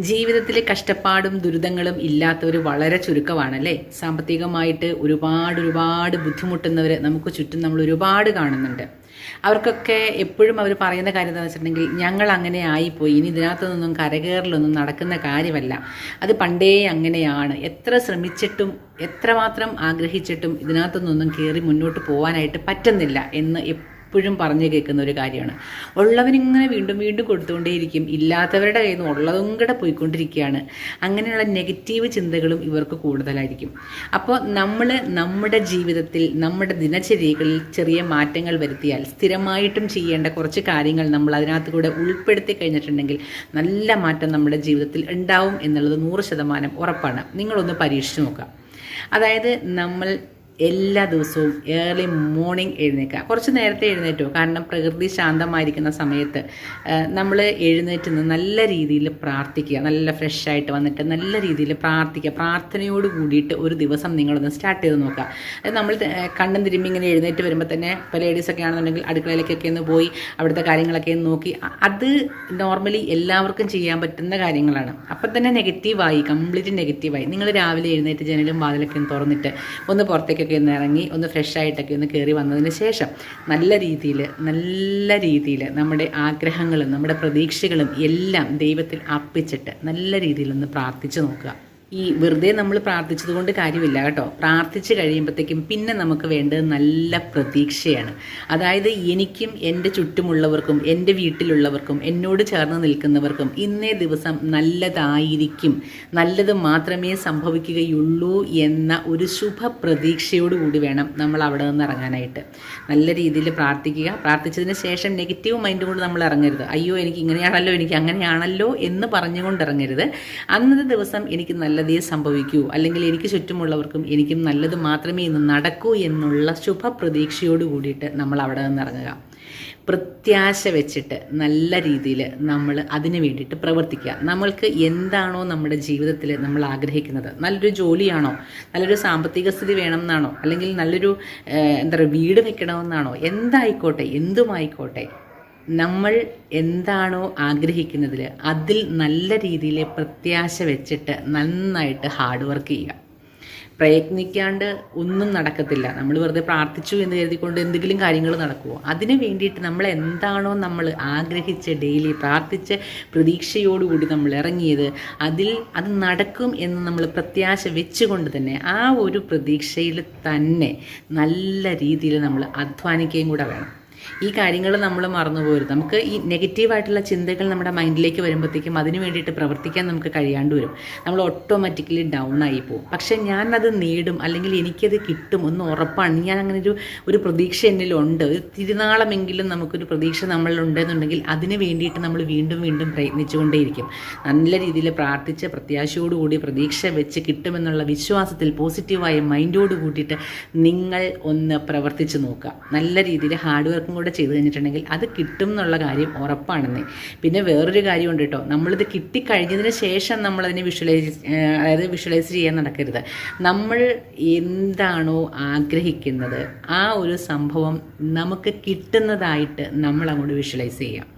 ജീവിതത്തിൽ കഷ്ടപ്പാടും ദുരിതങ്ങളും ഇല്ലാത്തവർ വളരെ ചുരുക്കമാണല്ലേ സാമ്പത്തികമായിട്ട് ഒരുപാട് ഒരുപാട് ബുദ്ധിമുട്ടുന്നവർ നമുക്ക് ചുറ്റും നമ്മൾ ഒരുപാട് കാണുന്നുണ്ട്. അവർക്കൊക്കെ എപ്പോഴും അവർ പറയുന്ന കാര്യം എന്താണെന്ന് വെച്ചിട്ടുണ്ടെങ്കിൽ ഞങ്ങൾ അങ്ങനെ ആയിപ്പോയി. ഇനി ഇതിനകത്തു നിന്നും കരകയറലൊന്നും നടക്കുന്ന കാര്യമല്ല. അത് പണ്ടേ അങ്ങനെയാണ്. എത്ര ശ്രമിച്ചിട്ടും എത്രമാത്രം ആഗ്രഹിച്ചിട്ടും ഇതിനകത്തു നിന്നൊന്നും കയറി മുന്നോട്ട് പോകാനായിട്ട് പറ്റുന്നില്ല എന്ന് എപ്പോഴും പറഞ്ഞു കേൾക്കുന്ന ഒരു കാര്യമാണ്. ഉള്ളവനിങ്ങനെ വീണ്ടും വീണ്ടും കൊടുത്തുകൊണ്ടേയിരിക്കും. ഇല്ലാത്തവരുടെ കയ്യിൽ നിന്ന് ഉള്ളതും കൂടെ പോയിക്കൊണ്ടിരിക്കുകയാണ്. അങ്ങനെയുള്ള നെഗറ്റീവ് ചിന്തകളും ഇവർക്ക് കൂടുതലായിരിക്കും. അപ്പോൾ നമ്മൾ നമ്മുടെ ജീവിതത്തിൽ നമ്മുടെ ദിനചര്യകളിൽ ചെറിയ മാറ്റങ്ങൾ വരുത്തിയാൽ സ്ഥിരമായിട്ടും ചെയ്യേണ്ട കുറച്ച് കാര്യങ്ങൾ നമ്മൾ അതിനകത്ത് കൂടെ ഉൾപ്പെടുത്തി കഴിഞ്ഞിട്ടുണ്ടെങ്കിൽ നല്ല മാറ്റം നമ്മുടെ ജീവിതത്തിൽ ഉണ്ടാവും എന്നുള്ളത് നൂറ് ശതമാനം ഉറപ്പാണ്. നിങ്ങളൊന്ന് പരീക്ഷിച്ച് നോക്കാം അതായത് നമ്മൾ എല്ലാ ദിവസവും ഏർലി മോർണിംഗ് എഴുന്നേൽക്കുക. കുറച്ച് നേരത്തെ എഴുന്നേറ്റോ. കാരണം പ്രകൃതി ശാന്തമായിരിക്കുന്ന സമയത്ത് നമ്മൾ എഴുന്നേറ്റ് നിന്ന് നല്ല രീതിയിൽ പ്രാർത്ഥിക്കുക. നല്ല ഫ്രഷ് ആയിട്ട് വന്നിട്ട് നല്ല രീതിയിൽ പ്രാർത്ഥിക്കുക. പ്രാർത്ഥനയോട് കൂടിയിട്ട് ഒരു ദിവസം നിങ്ങളൊന്ന് സ്റ്റാർട്ട് ചെയ്ത് നോക്കുക. അത് നമ്മൾ കണ്ണും തിരുമ്പി ഇങ്ങനെ എഴുന്നേറ്റ് വരുമ്പോൾ തന്നെ ഇപ്പോൾ ലേഡീസൊക്കെ ആണെന്നുണ്ടെങ്കിൽ അടുക്കളയിലേക്കൊക്കെ ഒന്ന് പോയി അവിടുത്തെ കാര്യങ്ങളൊക്കെ ഒന്ന് നോക്കി. അത് നോർമലി എല്ലാവർക്കും ചെയ്യാൻ പറ്റുന്ന കാര്യങ്ങളാണ്. അപ്പം തന്നെ നെഗറ്റീവായി കംപ്ലീറ്റ് നെഗറ്റീവായി നിങ്ങൾ രാവിലെ എഴുന്നേറ്റ് ജനലും വാതിലൊക്കെ തുറന്നിട്ട് ഒന്ന് പുറത്തേക്കൊക്കെ ഒന്ന് ഇറങ്ങി ഒന്ന് ഫ്രഷ് ആയിട്ടൊക്കെ ഒന്ന് കയറി വന്നതിന് ശേഷം നല്ല രീതിയിൽ നല്ല രീതിയിൽ നമ്മുടെ ആഗ്രഹങ്ങളും നമ്മുടെ പ്രതീക്ഷകളും എല്ലാം ദൈവത്തിൽ അർപ്പിച്ചിട്ട് നല്ല രീതിയിലൊന്ന് പ്രാർത്ഥിച്ചു നോക്കുക. ഈ വെറുതെ നമ്മൾ പ്രാർത്ഥിച്ചത് കൊണ്ട് കാര്യമില്ല കേട്ടോ. പ്രാർത്ഥിച്ച് കഴിയുമ്പോഴത്തേക്കും പിന്നെ നമുക്ക് വേണ്ടത് നല്ല പ്രതീക്ഷയാണ്. അതായത് എനിക്കും എന്റെ ചുറ്റുമുള്ളവർക്കും എന്റെ വീട്ടിലുള്ളവർക്കും എന്നോട് ചേർന്ന് നിൽക്കുന്നവർക്കും ഇന്നേ ദിവസം നല്ലതായിരിക്കും. നല്ലത് മാത്രമേ സംഭവിക്കുകയുള്ളൂ എന്ന ഒരു ശുഭ പ്രതീക്ഷയോടുകൂടി വേണം നമ്മൾ അവിടെ നിന്ന് ഇറങ്ങാനായിട്ട്. നല്ല രീതിയിൽ പ്രാർത്ഥിക്കുക. പ്രാർത്ഥിച്ചതിന് ശേഷം നെഗറ്റീവ് മൈൻഡ് കൊണ്ട് നമ്മൾ ഇറങ്ങരുത്. അയ്യോ എനിക്ക് ഇങ്ങനെയാണല്ലോ എനിക്ക് അങ്ങനെയാണല്ലോ എന്ന് പറഞ്ഞുകൊണ്ട് ഇറങ്ങരുത്. അന്നത്തെ ദിവസം എനിക്ക് നല്ലതേ സംഭവിക്കൂ. അല്ലെങ്കിൽ എനിക്ക് ചുറ്റുമുള്ളവർക്കും എനിക്കും നല്ലത് മാത്രമേ ഇന്ന് നടക്കൂ എന്നുള്ള ശുഭ പ്രതീക്ഷയോട് കൂടിയിട്ട് നമ്മൾ അവിടെ നിന്ന് ഇറങ്ങുക. പ്രത്യാശ വെച്ചിട്ട് നല്ല രീതിയിൽ നമ്മൾ അതിന് വേണ്ടിയിട്ട് പ്രവർത്തിക്കുക. നമ്മൾക്ക് എന്താണോ നമ്മുടെ ജീവിതത്തിൽ നമ്മൾ ആഗ്രഹിക്കുന്നത്. നല്ലൊരു ജോലിയാണോ? നല്ലൊരു സാമ്പത്തിക സ്ഥിതി വേണമെന്നാണോ? അല്ലെങ്കിൽ നല്ലൊരു എന്താ പറയുക വീട് വെക്കണമെന്നാണോ? എന്തായിക്കോട്ടെ? എന്തുമായിക്കോട്ടെ? നമ്മൾ എന്താണോ ആഗ്രഹിക്കുന്നതിൽ അതിൽ നല്ല രീതിയിൽ പ്രത്യാശ വെച്ചിട്ട് നന്നായിട്ട് ഹാർഡ് വർക്ക് ചെയ്യുക. പ്രയത്നിക്കാണ്ട് ഒന്നും നടക്കത്തില്ല. നമ്മൾ വെറുതെ പ്രാർത്ഥിച്ചു എന്ന് കരുതിക്കൊണ്ട് എന്തെങ്കിലും കാര്യങ്ങൾ നടക്കുമോ അതിന് വേണ്ടിയിട്ട് നമ്മൾ എന്താണോ നമ്മൾ ആഗ്രഹിച്ച് ഡെയിലി പ്രാർത്ഥിച്ച് പ്രതീക്ഷയോടുകൂടി നമ്മൾ ഇറങ്ങിയത് അതിൽ അത് നടക്കും എന്ന് നമ്മൾ പ്രത്യാശ വെച്ചുകൊണ്ട് തന്നെ ആ ഒരു പ്രതീക്ഷയിൽ തന്നെ നല്ല രീതിയിൽ നമ്മൾ അധ്വാനിക്കുകയും കൂടെ വേണം. ഈ കാര്യങ്ങൾ നമ്മൾ മറന്നുപോകരുത്. നമുക്ക് ഈ നെഗറ്റീവായിട്ടുള്ള ചിന്തകൾ നമ്മുടെ മൈൻഡിലേക്ക് വരുമ്പോഴത്തേക്കും അതിന് വേണ്ടിയിട്ട് പ്രവർത്തിക്കാൻ നമുക്ക് കഴിയാണ്ട് വരും. നമ്മൾ ഓട്ടോമാറ്റിക്കലി ഡൗൺ ആയി പോകും. പക്ഷേ ഞാനത് നേടും അല്ലെങ്കിൽ എനിക്കത് കിട്ടും ഒന്ന് ഉറപ്പാണ്. ഞാൻ അങ്ങനെ ഒരു ഒരു പ്രതീക്ഷ എന്നിലുണ്ട്. ഒരു തിരുനാളമെങ്കിലും നമുക്കൊരു പ്രതീക്ഷ നമ്മളിലുണ്ടെന്നുണ്ടെങ്കിൽ അതിന് വേണ്ടിയിട്ട് നമ്മൾ വീണ്ടും വീണ്ടും പ്രയത്നിച്ചുകൊണ്ടേയിരിക്കും. നല്ല രീതിയിൽ പ്രാർത്ഥിച്ച് പ്രത്യാശയോടുകൂടി പ്രതീക്ഷ വെച്ച് കിട്ടുമെന്നുള്ള വിശ്വാസത്തിൽ പോസിറ്റീവായ മൈൻഡോട് കൂട്ടിയിട്ട് നിങ്ങൾ ഒന്ന് പ്രവർത്തിച്ച് നോക്കുക. നല്ല രീതിയിൽ ഹാർഡ് വർക്കും കൂടെ ചെയ്ത് കഴിഞ്ഞിട്ടുണ്ടെങ്കിൽ അത് കിട്ടും എന്നുള്ള കാര്യം ഉറപ്പാണെന്ന്. പിന്നെ വേറൊരു കാര്യമുണ്ട് കേട്ടോ നമ്മളിത് കിട്ടിക്കഴിഞ്ഞതിന് ശേഷം നമ്മളതിനെ വിഷ്വലൈസ് അതായത് വിഷ്വലൈസ് ചെയ്യാൻ നടക്കരുത്. നമ്മൾ എന്താണോ ആഗ്രഹിക്കുന്നത് ആ ഒരു സംഭവം നമുക്ക് കിട്ടുന്നതായിട്ട് നമ്മൾ അങ്ങോട്ട് വിഷ്വലൈസ് ചെയ്യാം.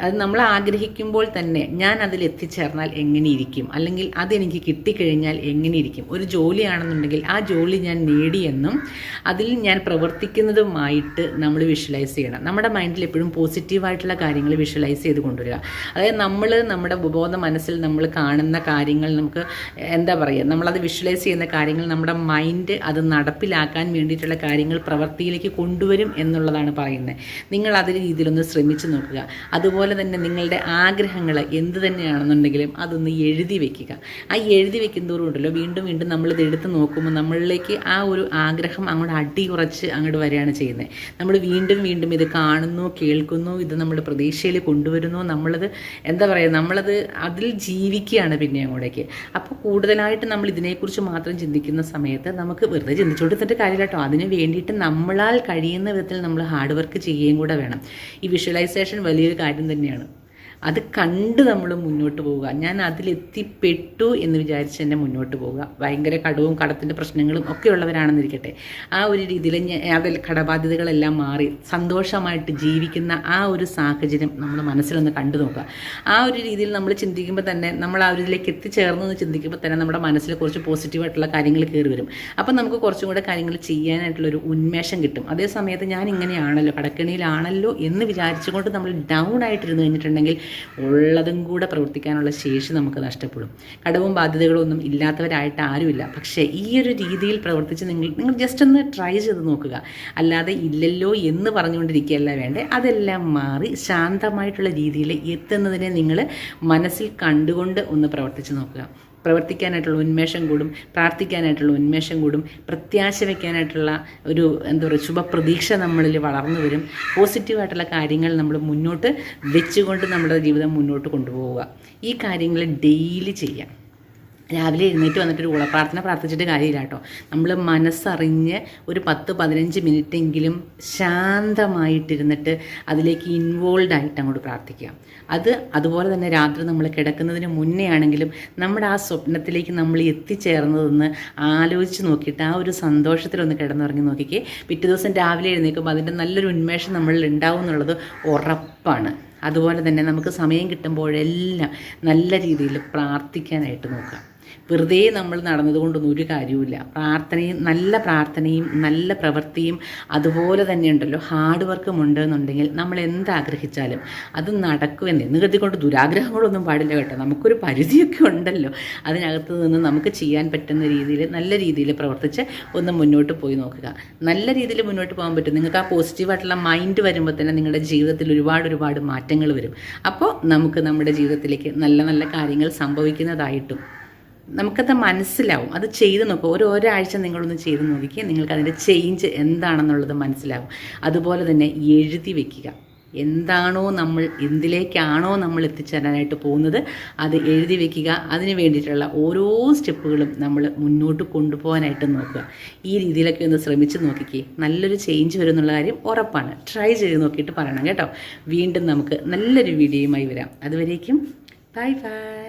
അത് നമ്മൾ ആഗ്രഹിക്കുമ്പോൾ തന്നെ ഞാൻ അതിൽ എത്തിച്ചേർന്നാൽ എങ്ങനെയിരിക്കും? അല്ലെങ്കിൽ അതെനിക്ക് കിട്ടിക്കഴിഞ്ഞാൽ എങ്ങനെയിരിക്കും? ഒരു ജോലിയാണെന്നുണ്ടെങ്കിൽ ആ ജോലി ഞാൻ നേടിയെന്നും അതിൽ ഞാൻ പ്രവർത്തിക്കുന്നതുമായിട്ട് നമ്മൾ വിഷ്വലൈസ് ചെയ്യണം. നമ്മുടെ മൈൻഡിൽ എപ്പോഴും പോസിറ്റീവായിട്ടുള്ള കാര്യങ്ങൾ വിഷ്വലൈസ് ചെയ്ത് കൊണ്ടുവരിക. അതായത് നമ്മൾ നമ്മുടെ ഉപബോധ മനസ്സിൽ നമ്മൾ കാണുന്ന കാര്യങ്ങൾ നമുക്ക് എന്താ പറയുക നമ്മളത് വിഷ്വലൈസ് ചെയ്യുന്ന കാര്യങ്ങൾ നമ്മുടെ മൈൻഡ് അത് നടപ്പിലാക്കാൻ വേണ്ടിയിട്ടുള്ള കാര്യങ്ങൾ പ്രവൃത്തിയിലേക്ക് കൊണ്ടുവരും എന്നുള്ളതാണ് പറയുന്നത്. നിങ്ങൾ അതേ രീതിയിലൊന്ന് ശ്രമിച്ചു നോക്കുക. അതുപോലെ തന്നെ നിങ്ങളുടെ ആഗ്രഹങ്ങൾ എന്ത് തന്നെയാണെന്നുണ്ടെങ്കിലും അതൊന്ന് എഴുതി വെക്കുക. ആ എഴുതി വെക്കുന്നതോറും ഉണ്ടല്ലോ വീണ്ടും വീണ്ടും നമ്മളിത് എടുത്ത് നോക്കുമ്പോൾ നമ്മളിലേക്ക് ആ ഒരു ആഗ്രഹം അങ്ങോട്ട് അടിയുറച്ച് അങ്ങോട്ട് വരികയാണ് ചെയ്യുന്നത്. നമ്മൾ വീണ്ടും വീണ്ടും ഇത് കാണുന്നു കേൾക്കുന്നു ഇത് നമ്മുടെ പ്രതീക്ഷയിൽ കൊണ്ടുവരുന്നു നമ്മളത് എന്താ പറയുക നമ്മളത് അതിൽ ജീവിക്കുകയാണ് പിന്നെ അങ്ങോട്ടേക്ക്. അപ്പോൾ കൂടുതലായിട്ട് നമ്മൾ ഇതിനെക്കുറിച്ച് മാത്രം ചിന്തിക്കുന്ന സമയത്ത് നമുക്ക് വെറുതെ ചിന്തിച്ചുകൊണ്ടിരുന്നിട്ട് കാര്യമില്ല കേട്ടോ. അതിന് വേണ്ടിയിട്ട് നമ്മളാൽ കഴിയുന്ന വിധത്തിൽ നമ്മൾ ഹാർഡ് വർക്ക് ചെയ്യുകയും കൂടെ വേണം. ഈ വിഷ്വലൈസേഷൻ വലിയൊരു കാര്യം തന്നെയാണ്. അത് കണ്ട് നമ്മൾ മുന്നോട്ട് പോവുക. ഞാൻ അതിലെത്തിപ്പെട്ടു എന്ന് വിചാരിച്ച് തന്നെ മുന്നോട്ട് പോവുക. ഭയങ്കര കടവും കടത്തിന്റെ പ്രശ്നങ്ങളും ഒക്കെ ഉള്ളവരാണെന്നിരിക്കട്ടെ. ആ ഒരു രീതിയിൽ അതിൽ കടബാധ്യതകളെല്ലാം മാറി സന്തോഷമായിട്ട് ജീവിക്കുന്ന ആ ഒരു സാഹചര്യം നമ്മൾ മനസ്സിലൊന്ന് കണ്ടു നോക്കുക. ആ ഒരു രീതിയിൽ നമ്മൾ ചിന്തിക്കുമ്പോൾ തന്നെ നമ്മൾ ആ ഒരു ഇതിലേക്ക് എത്തിച്ചേർന്നു എന്ന് ചിന്തിക്കുമ്പോൾ തന്നെ നമ്മുടെ മനസ്സിൽ കുറച്ച് പോസിറ്റീവായിട്ടുള്ള കാര്യങ്ങൾ കയറി വരും. അപ്പം നമുക്ക് കുറച്ചും കൂടെ കാര്യങ്ങൾ ചെയ്യാനായിട്ടുള്ളൊരു ഉന്മേഷം കിട്ടും. അതേ സമയത്ത് ഞാൻ ഇങ്ങനെയാണല്ലോ കടക്കണിയിലാണല്ലോ എന്ന് വിചാരിച്ചുകൊണ്ട് നമ്മൾ ഡൗൺ ആയിട്ടിരുന്ന് കഴിഞ്ഞിട്ടുണ്ടെങ്കിൽ ഉള്ളതും കൂടെ പ്രവർത്തിക്കാനുള്ള ശേഷി നമുക്ക് നഷ്ടപ്പെടും. കടവും ബാധ്യതകളൊന്നും ഇല്ലാത്തവരായിട്ട് ആരുമില്ല. പക്ഷേ ഈ ഒരു രീതിയിൽ പ്രവർത്തിച്ച് നിങ്ങൾ നിങ്ങൾ ജസ്റ്റ് ഒന്ന് ട്രൈ ചെയ്ത് നോക്കുക. അല്ലാതെ ഇല്ലല്ലോ എന്ന് പറഞ്ഞുകൊണ്ടിരിക്കുകയല്ല വേണ്ടേ. അതെല്ലാം മാറി ശാന്തമായിട്ടുള്ള രീതിയിൽ എത്തുന്നതിനെ നിങ്ങൾ മനസ്സിൽ കണ്ടുകൊണ്ട് ഒന്ന് പ്രവർത്തിച്ച് നോക്കുക. പ്രവർത്തിക്കാനായിട്ടുള്ള ഉന്മേഷം കൂടും പ്രാർത്ഥിക്കാനായിട്ടുള്ള ഉന്മേഷം കൂടും പ്രത്യാശ വയ്ക്കാനായിട്ടുള്ള ഒരു എന്താ പറയുക ശുഭപ്രതീക്ഷ നമ്മളിൽ വളർന്നു വരും. പോസിറ്റീവായിട്ടുള്ള കാര്യങ്ങൾ നമ്മൾ മുന്നോട്ട് വെച്ചുകൊണ്ട് നമ്മുടെ ജീവിതം മുന്നോട്ട് കൊണ്ടുപോവുക. ഈ കാര്യങ്ങൾ ഡെയിലി ചെയ്യാം. രാവിലെ എഴുന്നേറ്റ് വന്നിട്ട് ഒരു ഉളപ്രാർത്ഥന പ്രാർത്ഥിച്ചിട്ട് കാര്യമില്ല കേട്ടോ. നമ്മൾ മനസ്സറിഞ്ഞ് ഒരു പത്ത് പതിനഞ്ച് മിനിറ്റെങ്കിലും ശാന്തമായിട്ടിരുന്നിട്ട് അതിലേക്ക് ഇൻവോൾവ് ആയിട്ട് അങ്ങോട്ട് പ്രാർത്ഥിക്കുക. അത് അതുപോലെ തന്നെ രാത്രി നമ്മൾ കിടക്കുന്നതിന് മുന്നേ ആണെങ്കിലും നമ്മുടെ ആ സ്വപ്നത്തിലേക്ക് നമ്മൾ എത്തിച്ചേർന്നതെന്ന് ആലോചിച്ച് നോക്കിയിട്ട് ആ ഒരു സന്തോഷത്തിലൊന്ന് കിടന്നുറങ്ങി നോക്കിക്കേ. പിറ്റേ ദിവസം രാവിലെ എഴുന്നേൽക്കുമ്പോൾ അതിന്റെ നല്ലൊരു ഉന്മേഷം നമ്മളിൽ ഉണ്ടാവും എന്നുള്ളത് ഉറപ്പാണ്. അതുപോലെ തന്നെ നമുക്ക് സമയം കിട്ടുമ്പോഴെല്ലാം നല്ല രീതിയിൽ പ്രാർത്ഥിക്കാനായിട്ട് നോക്കാം വെറുതെ നമ്മൾ നടന്നതുകൊണ്ടൊന്നും ഒരു കാര്യവുമില്ല. പ്രാർത്ഥനയും നല്ല പ്രാർത്ഥനയും നല്ല പ്രവൃത്തിയും അതുപോലെ തന്നെ ഉണ്ടല്ലോ ഹാർഡ് വർക്കും ഉണ്ട് എന്നുണ്ടെങ്കിൽ നമ്മൾ എന്താഗ്രഹിച്ചാലും അത് നടക്കുമെന്ന്. എന്ന് കരുതിക്കൊണ്ട് ദുരാഗ്രഹങ്ങളൊന്നും പാടില്ല കേട്ടോ. നമുക്കൊരു പരിധിയൊക്കെ ഉണ്ടല്ലോ. അതിനകത്ത് നിന്ന് നമുക്ക് ചെയ്യാൻ പറ്റുന്ന രീതിയിൽ നല്ല രീതിയിൽ പ്രവർത്തിച്ച് ഒന്ന് മുന്നോട്ട് പോയി നോക്കുക. നല്ല രീതിയിൽ മുന്നോട്ട് പോകാൻ പറ്റും. നിങ്ങൾക്ക് ആ പോസിറ്റീവായിട്ടുള്ള മൈൻഡ് വരുമ്പോൾ തന്നെ നിങ്ങളുടെ ജീവിതത്തിൽ ഒരുപാട് ഒരുപാട് മാറ്റങ്ങൾ വരും. അപ്പോൾ നമുക്ക് നമ്മുടെ ജീവിതത്തിലേക്ക് നല്ല നല്ല കാര്യങ്ങൾ സംഭവിക്കുന്നതായിട്ടും നമുക്കത് മനസ്സിലാവും. അത് ചെയ്ത് നോക്കുക ഓരോ ഒരാഴ്ച നിങ്ങളൊന്ന് ചെയ്ത് നോക്കിക്കുക നിങ്ങൾക്ക് അതിന്റെ ചേഞ്ച് എന്താണെന്നുള്ളത് മനസ്സിലാവും. അതുപോലെ തന്നെ എഴുതി വെക്കുക. എന്താണോ നമ്മൾ എന്തിലേക്കാണോ നമ്മൾ എത്തിച്ചേരാനായിട്ട് പോകുന്നത് അത് എഴുതി വെക്കുക. അതിന് വേണ്ടിയിട്ടുള്ള ഓരോ സ്റ്റെപ്പുകളും നമ്മൾ മുന്നോട്ട് കൊണ്ടുപോകാനായിട്ട് നോക്കുക. ഈ രീതിയിലൊക്കെ ഒന്ന് ശ്രമിച്ച് നോക്കിക്കേ. നല്ലൊരു ചേഞ്ച് വരും എന്നുള്ള കാര്യം ഉറപ്പാണ്. ട്രൈ ചെയ്ത് നോക്കിയിട്ട് പറയണം കേട്ടോ. വീണ്ടും നമുക്ക് നല്ലൊരു വീഡിയോയുമായി വരാം. അതുവരേക്കും ബൈ ബൈ